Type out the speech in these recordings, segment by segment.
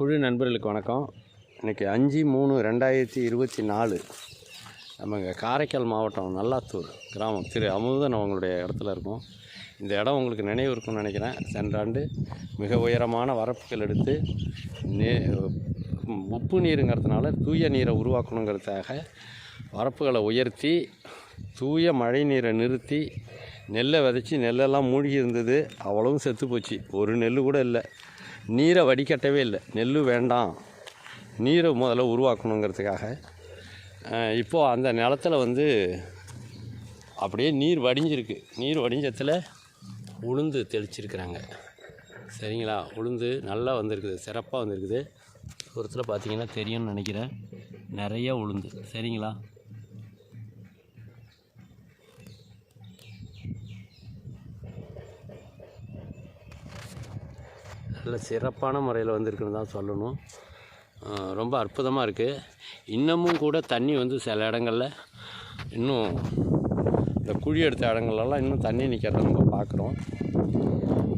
குழு நண்பர்களுக்கு வணக்கம். இன்றைக்கி அஞ்சு மூணு ரெண்டாயிரத்தி இருபத்தி நாலு நம்ம இங்கே காரைக்கால் மாவட்டம் நல்லாத்தூர் கிராமம். திரு அமுதன் அவங்களுடைய இடத்துல இருக்கும். இந்த இடம் உங்களுக்கு நினைவு இருக்கும்னு நினைக்கிறேன். சென்ற ஆண்டு மிக உயரமான வரப்புகள் எடுத்து நே உப்பு நீருங்கிறதுனால தூய நீரை உருவாக்கணுங்கிறதுக்காக வரப்புகளை உயர்த்தி தூய மழை நீரை நிறுத்தி நெல்லை விதைச்சி நெல்லெல்லாம் மூழ்கி இருந்தது. அவ்வளவும் செத்து போச்சு ஒரு நெல் கூட இல்லை. நீரை வடிகட்டவே இல்லை. நெல் வேண்டாம். நீரை முதல்ல உருவாக்கணுங்கிறதுக்காக. இப்போது இப்போ அந்த நிலத்துல வந்து அப்படியே நீர் வடிஞ்சிருக்கு. நீர் வடிஞ்சத்தில் உளுந்து தெளிச்சிருக்கிறாங்க. சரிங்களா? உளுந்து நல்லா வந்திருக்குது. சிறப்பாக வந்திருக்குது. ஒருத்தில் பார்த்தீங்கன்னா தெரியும்னு நினைக்கிறேன். நிறைய உளுந்து. சரிங்களா? நல்ல சிறப்பான முறையில் வந்திருக்குன்னு தான் சொல்லணும். ரொம்ப அற்புதமாக இருக்குது இன்னமும் கூட தண்ணி வந்து சில இடங்களில் இன்னும் இந்த குழி எடுத்த இடங்கள்லாம் இன்னும் தண்ணி நிற்கிறத நம்ம பார்க்குறோம்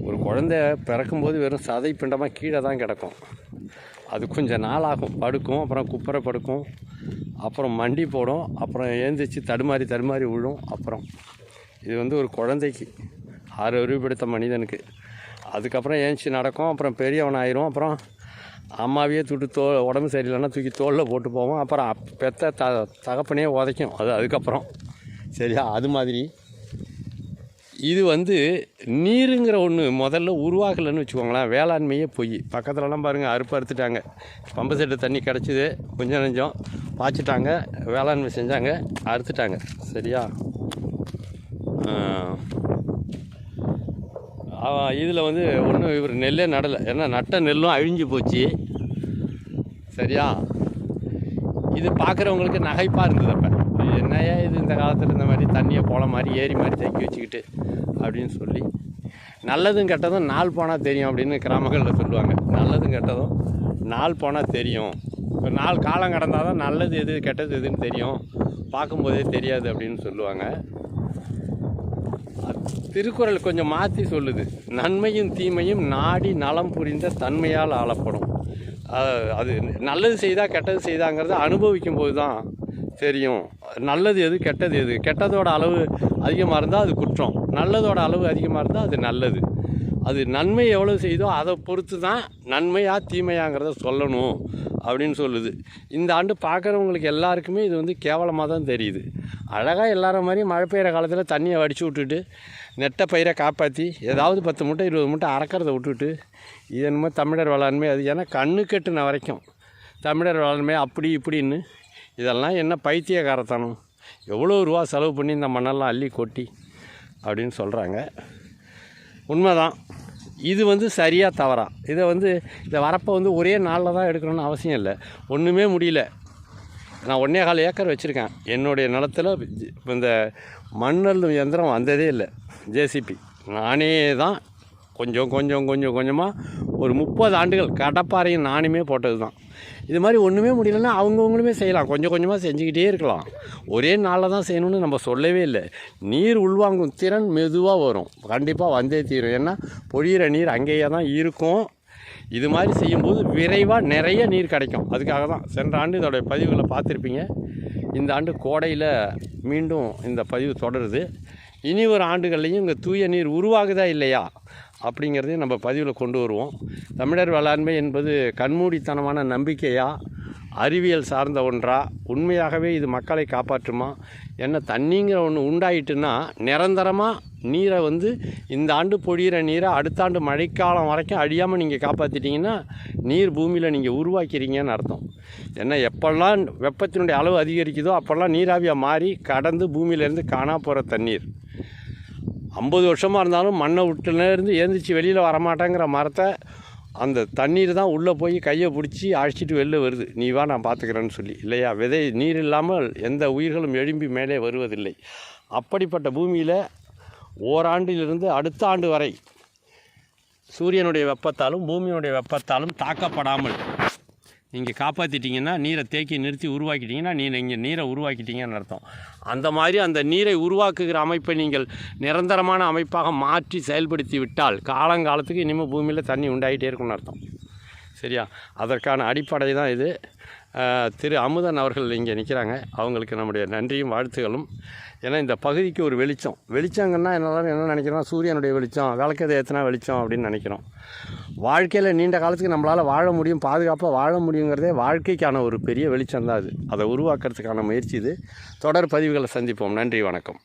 ஒரு குழந்தை பிறக்கும்போது வெறும் சதை பிண்டமாக கீழே தான் கிடக்கும். அது கொஞ்சம் நாள் ஆகும். படுக்கும் அப்புறம் குப்பரை படுக்கும் அப்புறம் மண்டி போடும் அப்புறம் ஏந்திரிச்சு தடுமாறி தடுமாறி விழும் அப்புறம். இது வந்து ஒரு குழந்தைக்கு ஆறு அறிவு மனிதனுக்கு அதுக்கப்புறம் ஏஞ்சி நடக்கும் அப்புறம் பெரியவன் ஆயிரும் அப்புறம் அம்மாவையே தூட்டு தோ உடம்பு சரியில்லைன்னா தூக்கி தோளில் போட்டு போவோம். அப்புறம் பெத்த த தகப்பனே உதைக்கும். அது அதுக்கப்புறம். சரியா? அது மாதிரி. இது வந்து நீருங்கிற ஒன்று முதல்ல உருவாகலைன்னு வச்சுக்கோங்களேன். வேளாண்மையே போய். பக்கத்துலலாம் பாருங்கள் அறுப்பு அறுத்துட்டாங்க. பம்பு செட்டு தண்ணி கிடச்சிது கொஞ்சம் நெஞ்சம். பாய்ச்சிட்டாங்க வேளாண்மை செஞ்சாங்க அறுத்துட்டாங்க. சரியா? இதில் வந்து ஒன்றும் இவர் நெல்லே நடலை. ஏன்னா நட்ட நெல்லும் அழிஞ்சு போச்சு. சரியா? இது பார்க்குறவங்களுக்கு நகைப்பாக இருந்தது அப்போ. என்னையா இது இந்த காலத்தில் இந்த மாதிரி தண்ணியை போல மாதிரி ஏரி மாதிரி தேக்கி வச்சுக்கிட்டு அப்படின்னு சொல்லி. நல்லதும் கெட்டதும் நாள் போனால் தெரியும் அப்படின்னு கிராமங்களில் சொல்லுவாங்க. நல்லதும் கெட்டதும் நாள் போனால் தெரியும். இப்போ நாள் காலம் கடந்தால் தான் நல்லது எது கெட்டது எதுன்னு தெரியும். பார்க்கும்போதே தெரியாது அப்படின்னு சொல்லுவாங்க. திருக்குறள் கொஞ்சம் மாற்றி சொல்லுது. நன்மையும் தீமையும் நாடி நலம் புரிந்த தன்மையால் ஆளப்படும். அது நல்லது செய்தால் கெட்டது செய்தாங்கிறத அனுபவிக்கும் போது தான் தெரியும். நல்லது எது கெட்டது எது? கெட்டதோட அளவு அதிகமாக இருந்தால் அது குற்றம். நல்லதோட அளவு அதிகமாக இருந்தால் அது நல்லது. அது நன்மை எவ்வளோ செய்தோ அதை பொறுத்து தான் நன்மையா தீமையாங்கிறத சொல்லணும் அப்படின்னு சொல்லுது. இந்த ஆண்டு பார்க்குறவங்களுக்கு எல்லாருக்குமே இது வந்து கேவலமாக தான் தெரியுது. அழகாக எல்லாரும் மாதிரி மழை பெய்கிற காலத்தில் தண்ணியை வடித்து விட்டுட்டு நெட்டை பயிரை காப்பாற்றி ஏதாவது பத்து மூட்டை இருபது மூட்டை அறக்கிறத விட்டுட்டு இது என்னமோ தமிழர் வளர்மை அது ஏன்னா கண்ணு கெட்டுன வரைக்கும். தமிழர் வளர்மை அப்படி இப்படின்னு இதெல்லாம் என்ன பைத்தியகாரத்தனம் எவ்வளோ ரூபா செலவு பண்ணி இந்த மண்ணெல்லாம் அள்ளி கொட்டி அப்படின்னு சொல்கிறாங்க உண்மைதான். இது வந்து சரியாக தவறா. இதை வந்து இந்த வரப்பை வந்து ஒரே நாளில் தான் எடுக்கணும்னு அவசியம் இல்லை. ஒன்றுமே முடியல. நான் ஒன்றே கால் ஏக்கர் வச்சுருக்கேன். என்னுடைய நிலத்தில் இந்த மண்ணல் இயந்திரம் வந்ததே இல்லை. ஜேசிபி நானே தான் கொஞ்சம் கொஞ்சம் கொஞ்சம் கொஞ்சமாக ஒரு முப்பது ஆண்டுகள் கடப்பாறையும் நானுமே போட்டது தான் இது மாதிரி ஒன்றுமே முடியலன்னா அவங்கவுங்களுமே செய்யலாம். கொஞ்சம் கொஞ்சமாக செஞ்சுக்கிட்டே இருக்கலாம். ஒரே நாளில் தான் செய்யணும்னு நம்ம சொல்லவே இல்லை. நீர் உள்வாங்கும் திறன் மெதுவாக வரும். கண்டிப்பாக வந்தே தீரும். ஏன்னா பொழியிற நீர் அங்கேயே தான் இருக்கும். இது மாதிரி செய்யும்போது விரைவாக நிறைய நீர் கிடைக்கும். அதுக்காக தான் சென்ற ஆண்டு இதோடைய பதிவுகளை பார்த்துருப்பீங்க. இந்த ஆண்டு கோடையில் மீண்டும் இந்த பதிவு தொடருது. இனி ஒரு ஆண்டுகள்லையும் இங்கே தூய நீர் உருவாகுதா இல்லையா அப்படிங்கிறதையும் நம்ம பதிவில் கொண்டு வருவோம். தமிழர் வேளாண்மை என்பது கண்மூடித்தனமான நம்பிக்கையா அறிவியல் சார்ந்த ஒன்றா? உண்மையாகவே இது மக்களை காப்பாற்றுமா? என்ன தண்ணிங்கிற ஒன்று உண்டாயிட்டுன்னா நிரந்தரமாக நீரை வந்து இந்த ஆண்டு பொழியிற நீரை அடுத்த ஆண்டு மழைக்காலம் வரைக்கும் அழியாமல் நீங்கள் காப்பாற்றிட்டீங்கன்னா நீர் பூமியில் நீங்கள் உருவாக்கிறீங்கன்னு அர்த்தம். ஏன்னா எப்போல்லாம் வெப்பத்தினுடைய அளவு அதிகரிக்குதோ அப்போல்லாம் நீராவியாக மாறி கடந்து பூமியிலேருந்து காணா போகிற தண்ணீர். ஐம்பது வருஷமாக இருந்தாலும் மண்ணை விட்டுலேருந்து ஏந்திரிச்சு வெளியில் வரமாட்டேங்கிற மரத்தை அந்த தண்ணீர் தான் உள்ளே போய் கையை பிடிச்சி அழைச்சிட்டு வெளில வருது. நீ வா நான் பார்த்துக்கிறேன்னு சொல்லி. இல்லையா? விதை நீர் இல்லாமல் எந்த உயிர்களும் எழும்பி மேலே வருவதில்லை. அப்படிப்பட்ட பூமியில் ஓராண்டிலிருந்து அடுத்த ஆண்டு வரை சூரியனுடைய வெப்பத்தாலும் பூமியினுடைய வெப்பத்தாலும் தாக்கப்படாமல் நீங்கள் காப்பாற்றிட்டீங்கன்னா நீரை தேக்கி நிறுத்தி உருவாக்கிட்டீங்கன்னா நீ நீங்கள் நீரை உருவாக்கிட்டீங்கன்னு அர்த்தம். அந்த மாதிரி அந்த நீரை உருவாக்குகிற அமைப்பை நீங்கள் நிரந்தரமான அமைப்பாக மாற்றி செயல்படுத்தி விட்டால் காலங்காலத்துக்கு இனிமேல் பூமியில் தண்ணி உண்டாகிட்டே இருக்கும்னு அர்த்தம். சரியா? அதற்கான அடிப்படை தான் இது. திரு அமுதன் அவர்கள் இங்கே நிற்கிறாங்க. அவங்களுக்கு நம்முடைய நன்றியும் வாழ்த்துகளும். ஏன்னா இந்த பகுதிக்கு ஒரு வெளிச்சம். வெளிச்சங்கன்னா எல்லாரும் என்ன நினைக்கிறோம்? சூரியனுடைய வெளிச்சம் விளக்கதை ஏற்றினா வெளிச்சம் அப்படின்னு நினைக்கிறோம். வாழ்க்கையில் நீண்ட காலத்துக்கு நம்மளால் வாழ முடியும் பாதுகாப்பாக வாழ முடியுங்கிறதே வாழ்க்கைக்கான ஒரு பெரிய வெளிச்சம் தான் அது. அதை உருவாக்குறதுக்கான முயற்சி இது. தொடர் பதிவுகளை சந்திப்போம். நன்றி வணக்கம்.